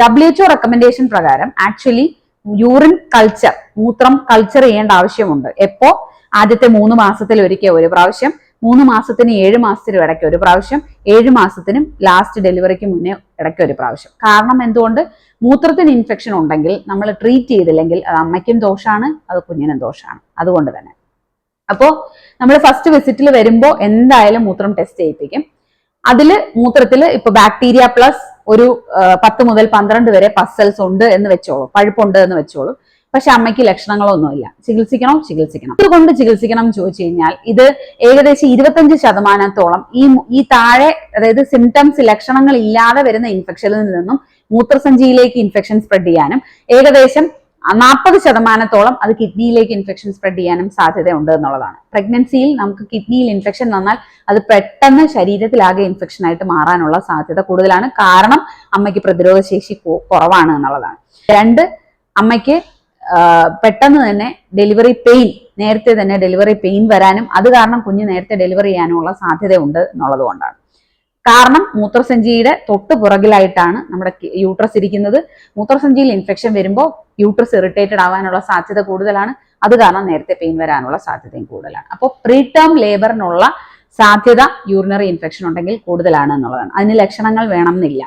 W recommendation പ്രകാരം actually urine culture മൂത്രം culture ചെയ്യേണ്ട ആവശ്യമുണ്ട്. എപ്പോ? ആദ്യത്തെ മൂന്ന് മാസത്തിൽ ഒരിക്കൽ ഒരു പ്രാവശ്യം മൂന്ന് മാസത്തിന് ഏഴ് മാസത്തിനും ഇടയ്ക്ക് ഒരു പ്രാവശ്യം ഏഴ് മാസത്തിനും ലാസ്റ്റ് ഡെലിവറിക്ക് മുന്നേ ഇടയ്ക്ക് ഒരു പ്രാവശ്യം. കാരണം എന്തുകൊണ്ട്? മൂത്രത്തിന് ഇൻഫെക്ഷൻ ഉണ്ടെങ്കിൽ നമ്മൾ ട്രീറ്റ് ചെയ്തില്ലെങ്കിൽ അത് അമ്മയ്ക്കും ദോഷമാണ് അത് കുഞ്ഞിനും ദോഷമാണ് അതുകൊണ്ട് തന്നെ. അപ്പോൾ നമ്മൾ ഫസ്റ്റ് വിസിറ്റിൽ വരുമ്പോൾ എന്തായാലും മൂത്രം ടെസ്റ്റ് ചെയ്യിപ്പിക്കും. അതിൽ മൂത്രത്തിൽ ഇപ്പൊ ബാക്ടീരിയ പ്ലസ് ഒരു പത്ത് മുതൽ പന്ത്രണ്ട് വരെ പസൽസ് ഉണ്ട് എന്ന് വെച്ചോളൂ. പഴുപ്പുണ്ട് എന്ന് വെച്ചോളൂ. പക്ഷെ അമ്മയ്ക്ക് ലക്ഷണങ്ങളൊന്നുമില്ല. ചികിത്സിക്കണോ ചികിത്സിക്കണം. അതുകൊണ്ട് ചികിത്സിക്കണം എന്ന് ചോദിച്ചു കഴിഞ്ഞാൽ ഇത് ഏകദേശം ഇരുപത്തഞ്ച് ശതമാനത്തോളം ഈ ഈ താഴെ അതായത് സിംറ്റംസ് ലക്ഷണങ്ങൾ ഇല്ലാതെ വരുന്ന ഇൻഫെക്ഷനിൽ നിന്നും മൂത്രസഞ്ചിയിലേക്ക് ഇൻഫെക്ഷൻ സ്പ്രെഡ് ചെയ്യാനും ഏകദേശം നാൽപ്പത് ശതമാനത്തോളം അത് കിഡ്നിയിലേക്ക് ഇൻഫെക്ഷൻ സ്പ്രെഡ് ചെയ്യാനും സാധ്യതയുണ്ട് എന്നുള്ളതാണ്. പ്രഗ്നൻസിയിൽ നമുക്ക് കിഡ്നിയിൽ ഇൻഫെക്ഷൻ വന്നാൽ അത് പെട്ടെന്ന് ശരീരത്തിലാകെ ഇൻഫെക്ഷൻ ആയിട്ട് മാറാനുള്ള സാധ്യത കൂടുതലാണ്. കാരണം അമ്മയ്ക്ക് പ്രതിരോധ ശേഷി കുറവാണ് എന്നുള്ളതാണ്. രണ്ട് അമ്മയ്ക്ക് പെട്ടെന്ന് തന്നെ ഡെലിവറി പെയിൻ നേരത്തെ തന്നെ ഡെലിവറി പെയിൻ വരാനും അത് കാരണം കുഞ്ഞ് നേരത്തെ ഡെലിവറി ചെയ്യാനുമുള്ള സാധ്യതയുണ്ട് എന്നുള്ളത് കൊണ്ടാണ് കാരണം മൂത്രസഞ്ചിയുടെ തൊട്ട് പുറകിലായിട്ടാണ് നമ്മുടെ യൂട്രസ് ഇരിക്കുന്നത്. മൂത്രസഞ്ചിയിൽ ഇൻഫെക്ഷൻ വരുമ്പോൾ യൂട്രസ് ഇറിറ്റേറ്റഡ് ആവാനുള്ള സാധ്യത കൂടുതലാണ്. അത് കാരണം നേരത്തെ പെയിൻ വരാനുള്ള സാധ്യതയും കൂടുതലാണ്. അപ്പോൾ പ്രീ ടേം ലേബറിനുള്ള സാധ്യത യൂറിനറി ഇൻഫെക്ഷൻ ഉണ്ടെങ്കിൽ കൂടുതലാണ് എന്നുള്ളതാണ്. അതിന് ലക്ഷണങ്ങൾ വേണം എന്നില്ല